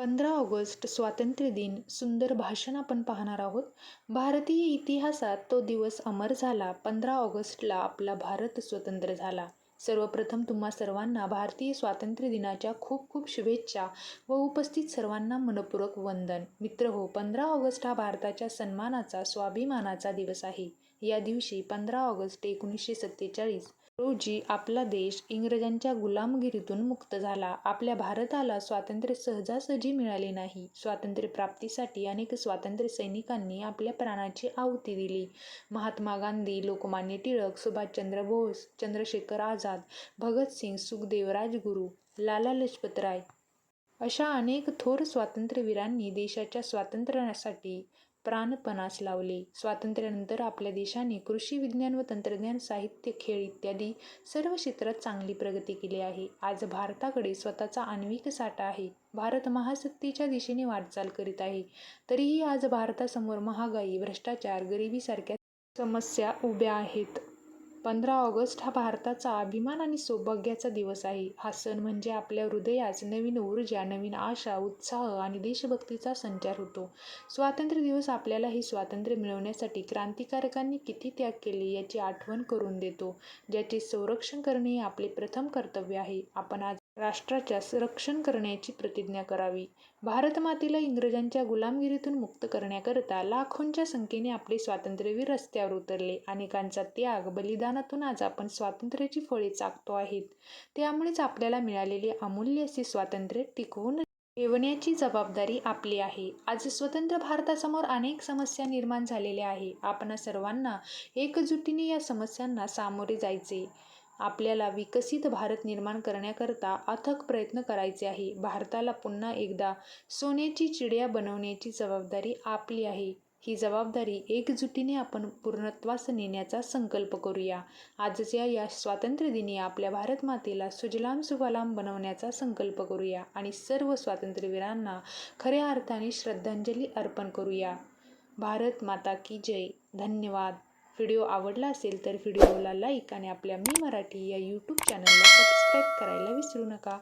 पंधरा ऑगस्ट स्वातंत्र्य दिन सुंदर भाषण आपण पाहणार आहोत. भारतीय इतिहासात तो दिवस अमर झाला पंधरा ऑगस्टला आपला भारत स्वतंत्र झाला. सर्वप्रथम तुम्हा सर्वांना भारतीय स्वातंत्र्य दिनाच्या खूप खूप शुभेच्छा व उपस्थित सर्वांना मनपूरक वंदन. मित्र हो पंधरा ऑगस्ट हा भारताच्या सन्मानाचा स्वाभिमानाचा दिवस आहे. या दिवशी पंधरा ऑगस्ट एकोणीसशे सत्तेचाळीस रोजी आपला देश इंग्रजांच्या गुलामगिरीतून मुक्त झाला. आपल्या भारताला स्वातंत्र्य सहजासहजी मिळाले नाही. स्वातंत्र्य प्राप्तीसाठी अनेक स्वातंत्र्य सैनिकांनी आपल्या प्राणाची आहुती दिली. महात्मा गांधी लोकमान्य टिळक सुभाषचंद्र बोस चंद्रशेखर आझाद भगतसिंग सुखदेव राजगुरू लाला लजपतराय अशा अनेक थोर स्वातंत्र्यवीरांनी देशाच्या स्वातंत्र्यासाठी प्राणपणास लावले. स्वातंत्र्यानंतर आपल्या देशाने कृषी विज्ञान व तंत्रज्ञान साहित्य खेळ इत्यादी सर्व क्षेत्रात चांगली प्रगती केली आहे. आज भारताकडे स्वतःचा आण्विक साठा आहे. भारत महासत्तेच्या दिशेने वाटचाल करीत आहे. तरीही आज भारतासमोर महागाई भ्रष्टाचार गरिबीसारख्या समस्या उभ्या आहेत. पंधरा ऑगस्ट हा भारताचा अभिमान आणि सौभाग्याचा दिवस आहे. हा सण म्हणजे आपल्या हृदयात नवीन ऊर्जा नवीन आशा उत्साह आणि देशभक्तीचा संचार होतो. स्वातंत्र्य दिवस आपल्याला हे स्वातंत्र्य मिळवण्यासाठी क्रांतिकारकांनी किती त्याग केले याची आठवण करून देतो ज्याचे संरक्षण करणे हे आपले प्रथम कर्तव्य आहे. आपण आज राष्ट्राच्या रक्षण करण्याची प्रतिज्ञा करावी. भारतमातेला इंग्रजांच्या गुलामगिरीतून मुक्त करण्याकरता लाखोंच्या संख्येने आपले स्वातंत्र्यवीर रस्त्यावर उतरले. अनेकांचा त्याग बलिदानातून आज आपण स्वातंत्र्याची फळे चाकतो आहेत. त्यामुळेच आपल्याला मिळालेले अमूल्य असे स्वातंत्र्य टिकवून ठेवण्याची जबाबदारी आपली आहे. आज स्वतंत्र भारतासमोर अनेक समस्या निर्माण झालेल्या आहे. आपण सर्वांना एकजुटीने या समस्यांना सामोरे जायचे. आपल्याला विकसित भारत निर्माण करण्याकरता अथक प्रयत्न करायचे आहे. भारताला पुन्हा एकदा सोन्याची चिडिया बनवण्याची जबाबदारी आपली आहे. ही जबाबदारी एकजुटीने आपण पूर्णत्वास नेण्याचा संकल्प करूया. आजच्या या स्वातंत्र्यदिनी आपल्या भारत मातेला सुजलाम सुफलाम बनवण्याचा संकल्प करूया आणि सर्व स्वातंत्र्यवीरांना खऱ्या अर्थाने श्रद्धांजली अर्पण करूया. भारत माता की जय. धन्यवाद. व्हिडिओ आवडला असेल तर व्हिडिओला लाईक आणि आपल्या मी मराठी या यूट्यूब चॅनलला सबस्क्राईब करायला विसरू नका.